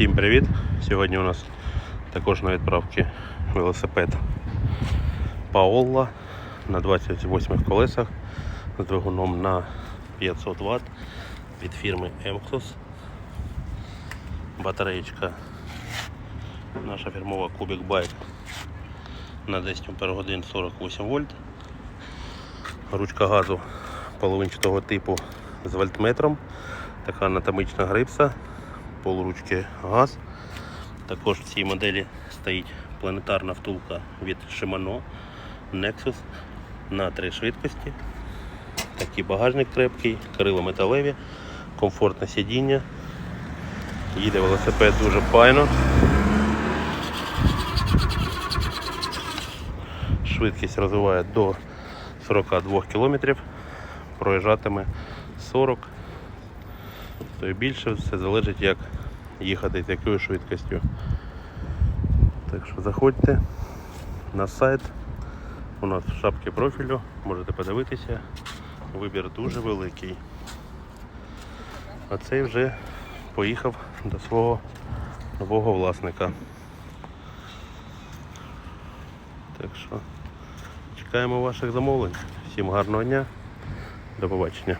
Всім привіт! Сьогодні у нас також на відправці велосипед Paola на 28 колесах з двигуном на 500 Вт від фірми Emxos. Батареєчка наша фірмова Cubic Bike на 10 Ах 48 вольт. Ручка газу половинчатого типу з вольтметром. Така анатомічна грипса, полуручки газ. Також в цій моделі стоїть планетарна втулка від Shimano Nexus на три швидкості. Такий багажник крепкий, крила металеві, комфортне сидіння. Їде велосипед дуже файно. Швидкість розвиває до 42 км, проїжджатиме 40 то і більше все залежить як їхати, з якою швидкістю. Так що заходьте на сайт. У нас в шапці профілю, можете подивитися. Вибір дуже великий. А цей вже поїхав до свого нового власника. Так що чекаємо ваших замовлень. Всім гарного дня. До побачення.